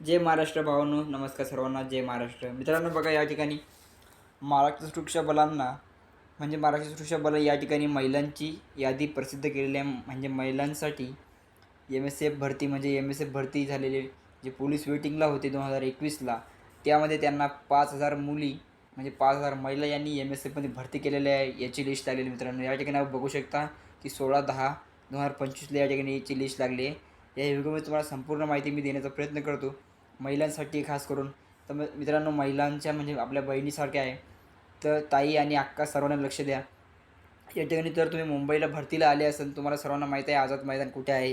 जय महाराष्ट्र भावांनो नमस्कार सर्वांना जय महाराष्ट्र. मित्रांनो बघा या ठिकाणी महाराष्ट्र सुरक्षा बलांना म्हणजे महाराष्ट्र सुरक्षा बल या ठिकाणी महिलांची यादी प्रसिद्ध केलेली आहे. म्हणजे महिलांसाठी एम एस एफ भरती म्हणजे एम एस एफ भरती झालेले जे पोलीस वेटिंगला होते दोन हजार एकवीसला त्यामध्ये त्यांना पाच हजार मुली म्हणजे पाच हजार महिला यांनी एम एस एफमध्ये भरती केलेल्या आहे. याची लिस्ट लागलेली मित्रांनो. या ठिकाणी आपण बघू शकता की सोळा दहा दोन हजार पंचवीसला या ठिकाणी याची लिस्ट लागली आहे. या व्हिडिओमध्ये तुम्हाला संपूर्ण माहिती मी देण्याचा प्रयत्न करतो. महिलांसाठी खास करून. तर मग मित्रांनो महिलांच्या म्हणजे आपल्या बहिणीसारख्या आहे. तर ताई आणि अक्का सर्वांना लक्ष द्या. या ठिकाणी जर तुम्ही मुंबईला भरतीला आले असेल तुम्हाला सर्वांना माहीत आहे आझाद मैदान कुठे आहे.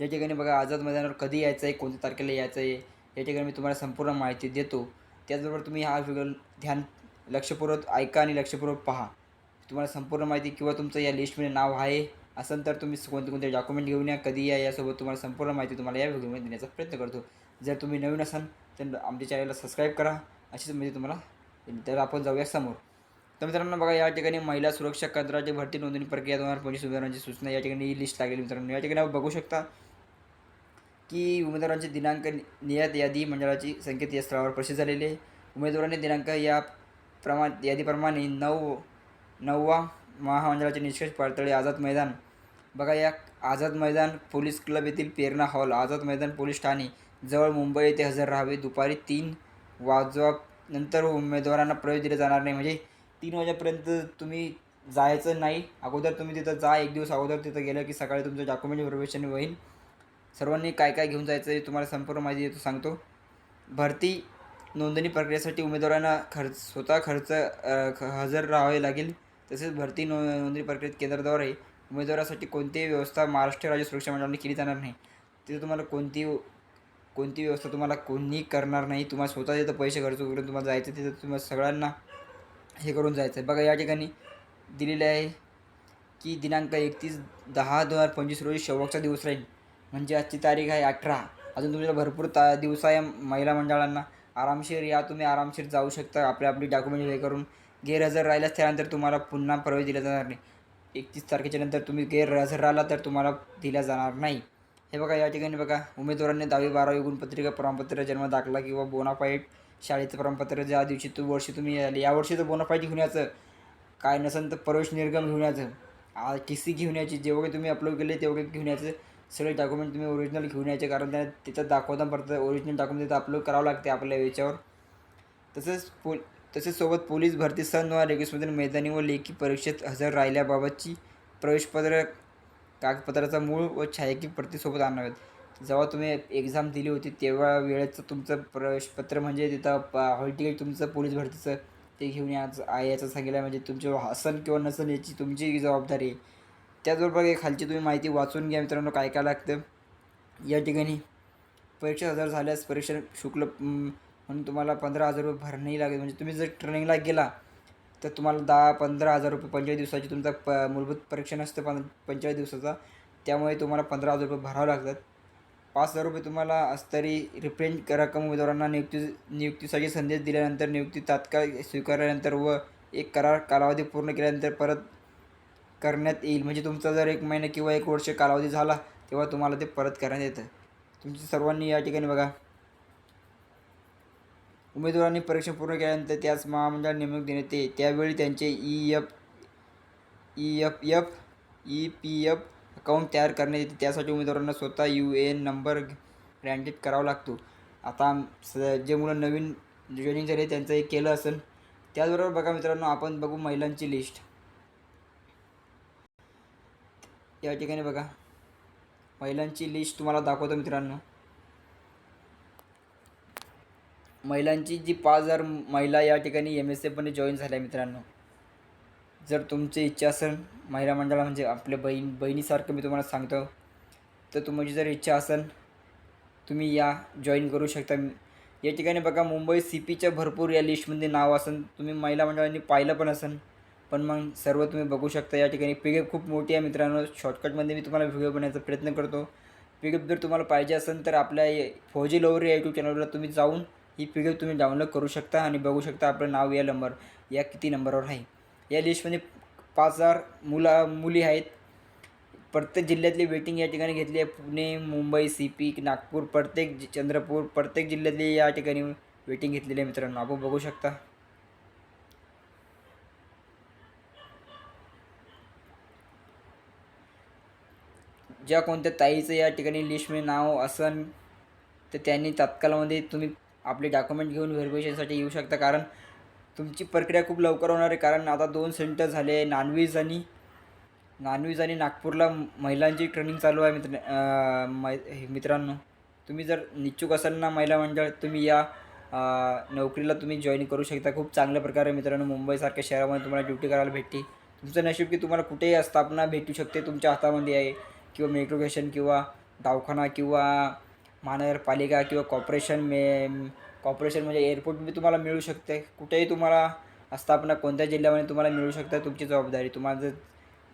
या ठिकाणी बघा आझाद मैदानावर कधी यायचं आहे कोणत्या तारखेला यायचं आहे या ठिकाणी मी तुम्हाला संपूर्ण माहिती देतो. त्याचबरोबर तुम्ही हा व्हिडिओ ध्यान लक्षपूर्वक ऐका आणि लक्षपूर्वक पहा. तुम्हाला संपूर्ण माहिती किंवा तुमचं या लिस्टमध्ये नाव आहे असेल तर तुम्ही कोणते कोणते डॉक्युमेंट घेऊन या कधी या यासोबत तुम्हाला संपूर्ण माहिती तुम्हाला या व्हिडिओमध्ये देण्याचा प्रयत्न करतो. जर तुम्ही नवीन असाल तर आमच्या चॅनलला सबस्क्राईब करा. अशीच म्हणजे तुम्हाला तर आपण जाऊया समोर. तर मित्रांनो बघा या ठिकाणी महिला सुरक्षा केंद्राची भरती नोंदणी प्रक्रिया दोन हजार पंचवीस उमेदवारांची सूचना या ठिकाणी ही लिस्ट लागेल मित्रांनो. या ठिकाणी आपण बघू शकता की उमेदवारांचे दिनांक नियत यादी मंडळाची संकेतस्थळावर प्रसिद्ध झालेली आहे. उमेदवारांनी दिनांक या प्रमा यादीप्रमाणे नऊ नववा महामंडळाचे निष्कर्ष पाळतळे आझाद मैदान बघा या आझाद मैदान पोलीस क्लब येथील पेरणा हॉल आझाद मैदान पोलीस ठाणे जवळ मुंबई येथे हजर राहावे. दुपारी तीन वाजवा नंतर उमेदवारांना प्रवेश दिला जाणार नाही. म्हणजे तीन वाजेपर्यंत तुम्ही जायचं नाही. अगोदर तुम्ही तिथं जा. एक दिवस अगोदर तिथं गेलं की सकाळी तुमचं डॉक्युमेंट प्रवेशन होईल. सर्वांनी काय काय घेऊन जायचं हे तुम्हाला संपूर्ण माहिती देतो सांगतो. भरती नोंदणी प्रक्रियेसाठी उमेदवारांना खर्च स्वतः खर्च ख- हजर राहावे लागेल. तसेच भरती नो नोंदणी प्रक्रियेत केंद्राद्वारे उमेदवारासाठी कोणतीही व्यवस्था महाराष्ट्र राज्य सुरक्षा मंडळाने केली जाणार नाही. तिथे तुम्हाला कोणती कोणती व्यवस्था तुम्हाला कोणी करणार नाही. तुम्हाला स्वतः तिथं पैसे खर्च करून तुम्हाला जायचं तिथं तुम्हाला सगळ्यांना हे करून जायचं आहे. बघा या ठिकाणी दिलेले आहे की दिनांक एकतीस दहा दोन हजार पंचवीस रोजी शेवटचा दिवस राहील. म्हणजे आजची तारीख आहे अठरा. अजून तुमच्याला भरपूर ता दिवस आहे महिला मंडळांना. आरामशीर या तुम्ही आरामशीर जाऊ शकता. आपले आपली डॉक्युमेंट हे करून गैरहजर राहिल्यास त्यानंतर तुम्हाला पुन्हा प्रवेश दिला जाणार नाही. एकतीस तारखेच्या नंतर तुम्ही गैरहजर राहिला तर तुम्हाला दिला जाणार नाही. हे बघा या ठिकाणी बघा उमेदवारांनी दहावी बारावी गुणपत्रिका प्रमाणपत्र जन्म दाखला किंवा बोनाफाईट शाळेचं प्रमाणपत्र ज्या दिवशी तू वर्षी तुम्ही आले यावर्षी तर बोनाफाईट घेऊन यायचं. काय नसेल तर प्रवेश निर्गम घेऊन यायचं. टी सी घेऊन यायची जेवढे तुम्ही अपलोड केले तेवढे घेऊन यायचं. सगळे डॉक्युमेंट तुम्ही ओरिजिनल घेऊन यायचे कारण त्या त्याच्यात दाखवता परत ओरिजिनल डॉक्युमेंट तिथं अपलोड करावं लागते आपल्या याच्यावर. तसंच पोल तसेच सोबत पोलीस भरती सन दोन हजार एकवीसमधील मैदानी व लेखी परीक्षेत हजर राहिल्याबाबतची प्रवेशपत्र कागदपत्राचा मूळ व छायाकी प्रतीसोबत आणावेत. जेव्हा तुम्ही एक्झाम दिली होती तेव्हा वेळेचं तुमचं प्रवेशपत्र म्हणजे तिथं हॉल तिकीट तुमचं पोलीस भरतीचं ते घेऊन याचं आहे याचं सांगितलं म्हणजे तुमचे हसन किंवा नसन याची तुमची जबाबदारी आहे. त्याचबरोबर एक खालची तुम्ही माहिती वाचून घ्या मित्रांनो काय काय लागतं. या ठिकाणी परीक्षा हजर झाल्यास परीक्षा शुक्ल म्हणून तुम्हाला पंधरा हजार रुपये भरणेही लागेल. म्हणजे तुम्ही जर ट्रेनिंगला गेला तर तुम्हाला दहा पंधरा हजार रुपये पंचेचाळीस दिवसाची तुमचा प मूलभूत परीक्षण असतं पं पंचेचाळीस दिवसाचा. त्यामुळे तुम्हाला पंधरा हजार रुपये भरावे लागतात. पाच हजार रुपये तुम्हाला अस्तरी रिप्रेंट रक्कम उमेदवारांना नियुक्ती नियुक्तीसाठी संदेश दिल्यानंतर नियुक्ती तात्काळ स्वीकारल्यानंतर व एक करार कालावधी पूर्ण केल्यानंतर परत करण्यात येईल. म्हणजे तुमचा जर एक महिना किंवा एक वर्ष कालावधी झाला तेव्हा तुम्हाला ते परत करण्यात येतं. तुमची सर्वांनी या ठिकाणी बघा. उमेदवारांनी परीक्षा पूर्ण केल्यानंतर त्यास महामंडळ नेमणूक देण्यात येते. त्यावेळी त्यांचे E F E F F E P F account तयार करण्यात येते. त्यासाठी उमेदवारांना स्वतः U A N number granted करावा लागतो. आता स जे मुलं नवीन जॉईनिंग झाले त्यांचं एक केलं असेल त्याचबरोबर बघा मित्रांनो आपण बघू महिलांची लिस्ट या ठिकाणी बघा. महिलांची लिस्ट तुम्हाला दाखवतो मित्रांनो. महिलांची जी पाच हजार महिला या ठिकाणी एम एस एफमध्ये जॉईन झाल्या मित्रांनो. जर तुमची इच्छा असेल महिला मंडळा म्हणजे आपल्या बहीण बहिणीसारखं मी तुम्हाला सांगतो. तर तुमची जर इच्छा असेल तुम्ही या जॉईन करू शकता. या ठिकाणी बघा मुंबई सी पीच्या भरपूर या लिस्टमध्ये नाव असेल. तुम्ही महिला मंडळांनी पाहिलं पण असेल. पण मग सर्व तुम्ही बघू शकता. या ठिकाणी पिकअप खूप मोठी आहे मित्रांनो. शॉर्टकटमध्ये मी तुम्हाला व्हिडिओ बनवायचा प्रयत्न करतो. पिकअप जर तुम्हाला पाहिजे असेल तर आपल्या फौजी लोवर या यूट्यूब चॅनलवर तुम्ही जाऊन ही पी तुम्ही डाउनलोड करू शकता आणि बघू शकता आपलं नाव या नंबर या किती नंबरवर आहे. या लिस्टमध्ये पाच हजार मुला मुली आहेत. प्रत्येक जिल्ह्यातली वेटिंग या ठिकाणी घेतली आहे. पुणे मुंबई सी पी नागपूर प्रत्येक जि- चंद्रपूर प्रत्येक जिल्ह्यातली या ठिकाणी वेटिंग घेतलेली आहे मित्रांनो. आपण बघू शकता. ज्या कोणत्या ताईचं या ठिकाणी लिस्टमध्ये नाव असन तर त्यांनी तात्काळमध्ये तुम्ही आपले डॉक्युमेंट घेऊन व्हेरिफिकेशनसाठी येऊ शकता. कारण तुमची प्रक्रिया खूप लवकर होणार आहे. कारण आता दोन सेंटर झाले नॉनव्हेज आणि नॉनव्हेज आणि नागपूरला महिलांची ट्रेनिंग चालू आहे मित्र मै हे मित्रांनो. तुम्ही जर इच्छुक असाल ना महिला मंडळ तुम्ही या नोकरीला तुम्ही जॉईन करू शकता. खूप चांगल्या प्रकारे मित्रांनो मुंबईसारख्या शहरामध्ये तुम्हाला ड्युटी करायला भेटते तुमचं नशीब की तुम्हाला कुठेही स्थापना भेटू शकते. तुमच्या हातामध्ये आहे. किंवा मेट्रो स्टेशन किंवा दवाखाना किंवा महानगरपालिका किंवा कॉर्पोरेशन मे कॉर्पोरेशन म्हणजे एअरपोर्ट बी तुम्हाला मिळू शकते. कुठेही तुम्हाला स्थापना कोणत्या जिल्ह्यामध्ये तुम्हाला मिळू शकते तुमची जबाबदारी. तुम्हाला जर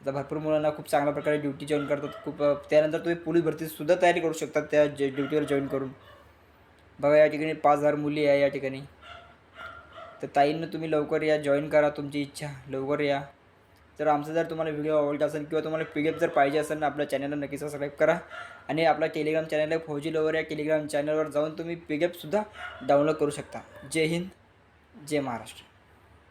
आता भरपूर मुलांना खूप चांगल्या प्रकारे ड्युटी जॉईन करतात खूप त्यानंतर तुम्ही पोलीस भरतीसुद्धा तयारी करू शकता त्या जे ड्युटीवर जॉईन करून. बघा या ठिकाणी पाच हजार मुली आहे या ठिकाणी. तर ताईंना तुम्ही लवकर या जॉईन करा तुमची इच्छा लवकर या. तर आमचा जर तुम्हाला व्हिडिओ आवडला असेल किंवा तुम्हाला पी एफ जर पाहिजे असेल ना आपल्या चॅनलला नक्की सबस्क्राईब करा. आणि आपला टेलिग्राम चॅनल आहे फौजी लवर या टेलिग्राम चॅनलवर जाऊन तुम्ही पी डी एफसुद्धा डाउनलोड करू शकता. जय हिंद जय महाराष्ट्र.